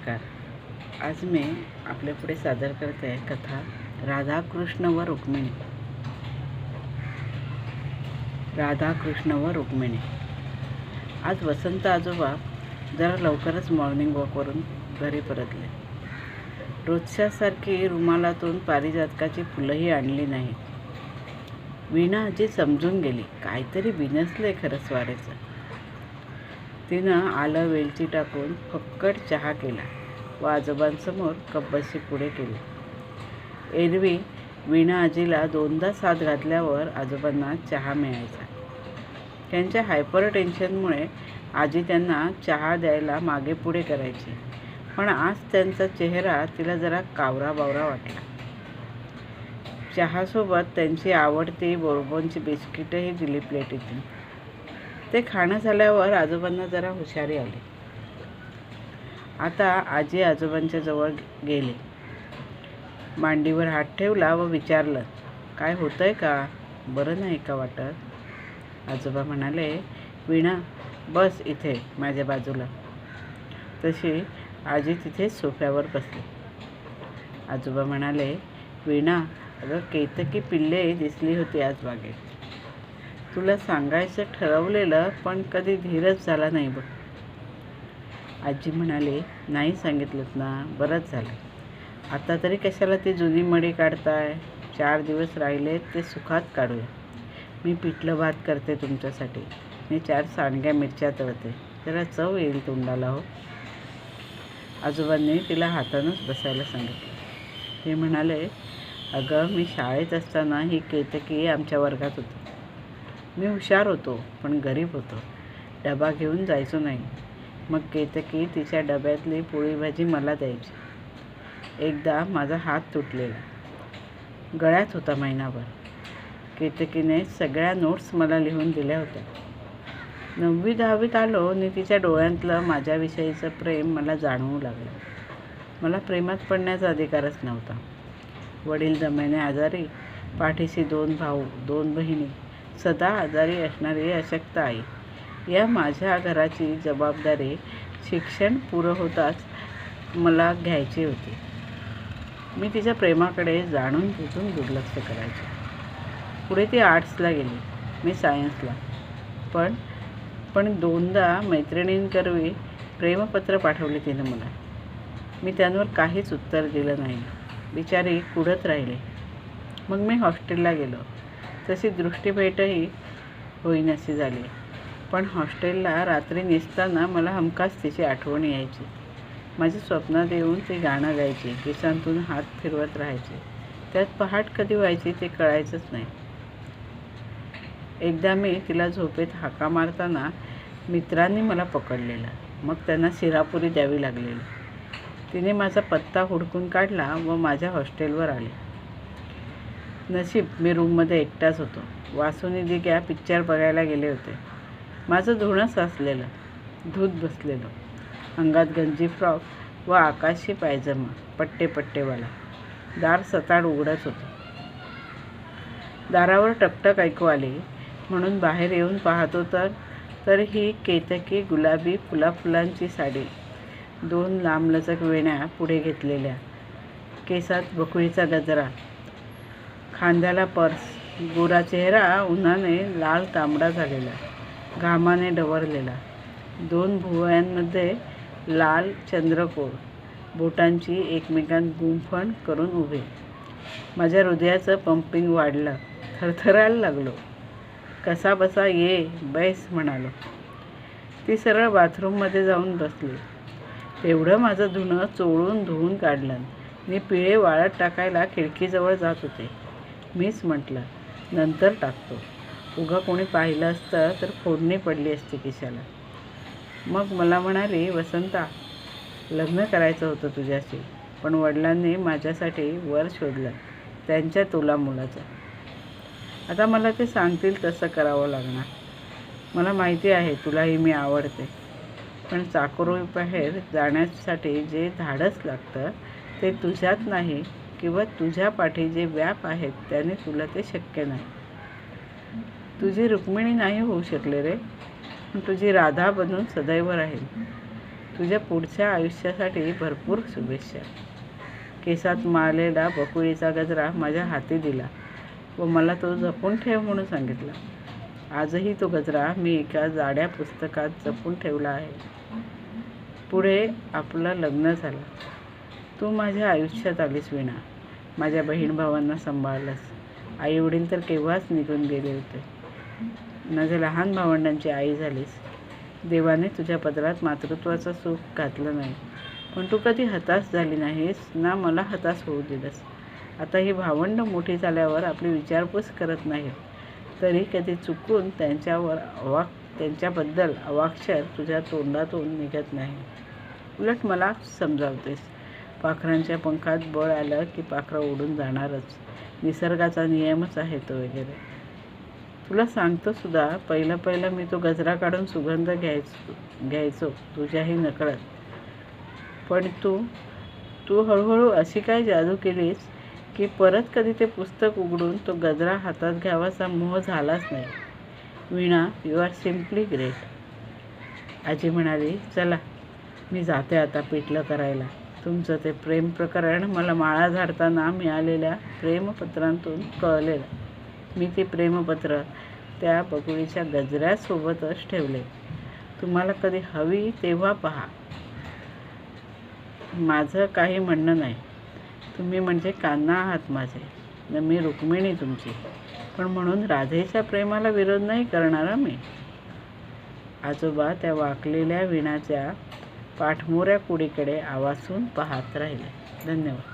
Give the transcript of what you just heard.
नमस्कार. आज मी आपल्यापुढे सादर करते आहे कथा राधाकृष्ण व रुक्मिणी. राधाकृष्ण व रुक्मिणी. आज वसंत आजोबा जरा लवकरच मॉर्निंग वॉकवरून घरी परतले. रोजच्यासारखी रुमालातून पारिजातकाची फुलंही आणली नाहीत. वीणा आजी समजून गेली काहीतरी बिनसलंय खरं स्वारेचं. तिनं आलं वेलची टाकून फक्कट चहा केला. व आजोबांसमोर कब्बशी पुढे केली. एरवी वीणा आजीला दोनदा साथ घातल्यावर आजोबांना चहा मिळायचा. त्यांच्या हायपर टेन्शनमुळे आजी त्यांना चहा द्यायला मागे पुढे करायची. पण आज त्यांचा चेहरा तिला जरा कावरा बावरा वाटला. चहासोबत त्यांची आवडती बोरबोनची बिस्किटंही दिली प्लेटीतून. ते खाणं झाल्यावर आजोबांना जरा हुशारी आली. आता आजी आजोबांच्या जवळ गेली. मांडीवर हात ठेवला व विचारलं काय होतंय का? बरं नाही का वाटत? आजोबा म्हणाले वीणा बस इथे माझ्या बाजूला. तशी आजी तिथे सोफ्यावर बसली. आजोबा म्हणाले वीणा अगं केतकी पिल्ले दिसली होती आज बागेत तुला सांगायचं ठरवलेलं पण कधी धीरच झाला नाही बघ. आजी म्हणाले नाही सांगितलंत ना बरंच झालं. आता तरी कशाला ती जुनी मडी काढताय? चार दिवस राहिले ते सुखात काढूया. मी पिठलं भात करते तुमच्यासाठी. मी चार सांडग्या मिरच्या तळते. जरा चव येईल तोंडाला हो. आजोबांनी तिला हातानंच बसायला सांगितलं. ते म्हणाले अगं मी शाळेत असताना ही केतकी आमच्या वर्गात होती. मी हुशार होतो पण गरीब होतो. डबा घेऊन जायचो नाही. मग केतकी तिच्या डब्यातली पोळी भाजी मला द्यायची. एकदा माझा हात तुटलेला. गळ्यात होता महिनाभर केतकीने सगळ्या नोट्स मला लिहून दिल्या होत्या. नववी दहावीत आलो आणि तिच्या डोळ्यातलं माझ्याविषयीचं प्रेम मला जाणवू लागलं. मला प्रेमात पडण्याचा अधिकारच नव्हता. वडील जमेने आजारी पाठीशी दोन भाऊ दोन बहिणी सदा आजारी असणारी अशक्त आई. या माझ्या घराची जबाबदारी शिक्षण पुरं होताच मला घ्यायची होती. मी तिच्या प्रेमाकडे जाणून बुजून दुर्लक्ष करायचे. पुढे ती आर्ट्सला गेली मी सायन्सला. पण पण दोनदा मैत्रिणींकरवी प्रेमपत्र पाठवले तिनं मला. मी त्यांवर काहीच उत्तर दिलं नाही. बिचारी कुढत राहिले. मग मी हॉस्टेलला गेलो. तशी दृष्टीभेटही होईनाशी झाली. पण हॉस्टेलला रात्री निसताना मला हमखास तिची आठवण यायची. माझ्या स्वप्नात येऊन ती गाणं गायची केसांतून हात फिरवत राहायचे. त्यात पहाट कधी व्हायची ते कळायचंच नाही. एकदा मी तिला झोपेत हाका मारताना मित्रांनी मला पकडलेलं. मग त्यांना शिरापुरी द्यावी लागलेली. तिने माझा पत्ता हुडकून काढला व माझ्या हॉस्टेलवर आले. नशीब मी रूममध्ये एकटाच होतो. वासुनी दिग्या पिक्चर बघायला गेले होते. माझं धुणं साचलेलं धूत बसलेलं. अंगात गंजी फ्रॉक व आकाशी पायजमा पट्टे पट्टेवाला दार सताड उघडच होतं. दारावर टकटक ऐकू आली. म्हणून बाहेर येऊन पाहतो तर तर ही केतकी गुलाबी फुलाफुलांची साडी. दोन लांबलचक वेण्या पुढे घेतलेल्या. केसात बकुळीचा गजरा. खांद्याला पर्स गोरा चेहरा उन्हाने लाल तांबडा झालेला घामाने डवरलेला. दोन भुवयांमध्ये लाल चंद्रकोर बोटांची एकमेकांत गुंफण करून उभे. माझ्या हृदयाचं पंपिंग वाढलं थरथरायला लागलो. कसा बसा ये बैस म्हणालो. ती सरळ बाथरूममध्ये जाऊन बसली. तेवढं माझं धुणं चोळून धुवून काढलं. मी पिळे वाळत टाकायला खिडकीजवळ जात होते. मीच म्हटलं नंतर टाकतो. उगा कोणी पाहिलं असतं तर फोडणी पडली असती खिशाला. मग मला म्हणाली वसंता लग्न करायचं होतं तुझ्याशी पण वडिलांनी माझ्यासाठी वर शोधलं त्यांच्या तुला मुलाचं. आता मला ते सांगतील तसं करावं लागणार. मला माहिती आहे तुलाही मी आवडते. पण चाकोरीबाहेर जाण्यासाठी जे धाडस लागतं ते तुझ्यात नाही किंवा तुझ्या पाठी जे व्याप आहेत त्याने तुला ते शक्य नाही. तुझी रुक्मिणी नाही होऊ शकले रे. पण तुझी राधा बनून सदैव राहील. तुझ्या पुढच्या आयुष्यासाठी भरपूर शुभेच्छा. केसात मालेला बकुळीचा गजरा माझ्या हाती दिला व मला तो जपून ठेव म्हणून सांगितला. आजही तो गजरा मी एका जाड्या पुस्तकात जपून ठेवला आहे. पुढे आपलं लग्न झालं. तू माझ्या आयुष्यात आलीस विणा. माझ्या बहीण भावांना सांभाळलंस. आई वडील तर केव्हाच निघून गेले होते. माझ्या लहान भावंडांची आई झालीस. देवाने तुझ्या पदरात मातृत्वाचं सुख घातलं नाही. पण तू कधी हताश झाली नाहीस ना मला हताश होऊ दिलंस. आता ही भावंड मोठी झाल्यावर आपली विचारपूस करत नाहीत तरी कधी चुकून त्यांच्यावर अवाक त्यांच्याबद्दल अवाक्षर तुझ्या तोंडातून निघत नाही. उलट मला समजावतेस. पाखरांच्या पंखात बळ आलं की पाखरं उडून जाणारच. निसर्गाचा नियमच आहे तो वगैरे. तुला सांगतो सुद्धा पहिलं पहिलं मी तो गजरा काढून सुगंध घ्यायचो घ्यायचो तुझ्याही नकळत. पण तू तू हळूहळू अशी काय जादू केलीस की परत कधी ते पुस्तक उघडून तो गजरा हातात घ्यावाचा मोह झालाच नाही. Veena you are simply great आजी म्हणाली चला मी जाते आता पिठलं करायला. तुमचं ते प्रेम प्रकरण मला माळा झाडताना मिळालेल्या प्रेमपत्रांतून कळलेलं. मी ते प्रेमपत्र त्या बकुळीच्या गजऱ्यासोबतच ठेवले. तुम्हाला कधी हवी तेव्हा पहा. माझं काही म्हणणं नाही. तुम्ही म्हणजे कान्हा आहात माझे. न मी रुक्मिणी तुमची. पण म्हणून राधेच्या प्रेमाला विरोध नाही करणारा मी. आजोबा त्या वाकलेल्या विणाच्या पाठमोऱ्या कुडीकडे आवासून पाहत राहिले. धन्यवाद.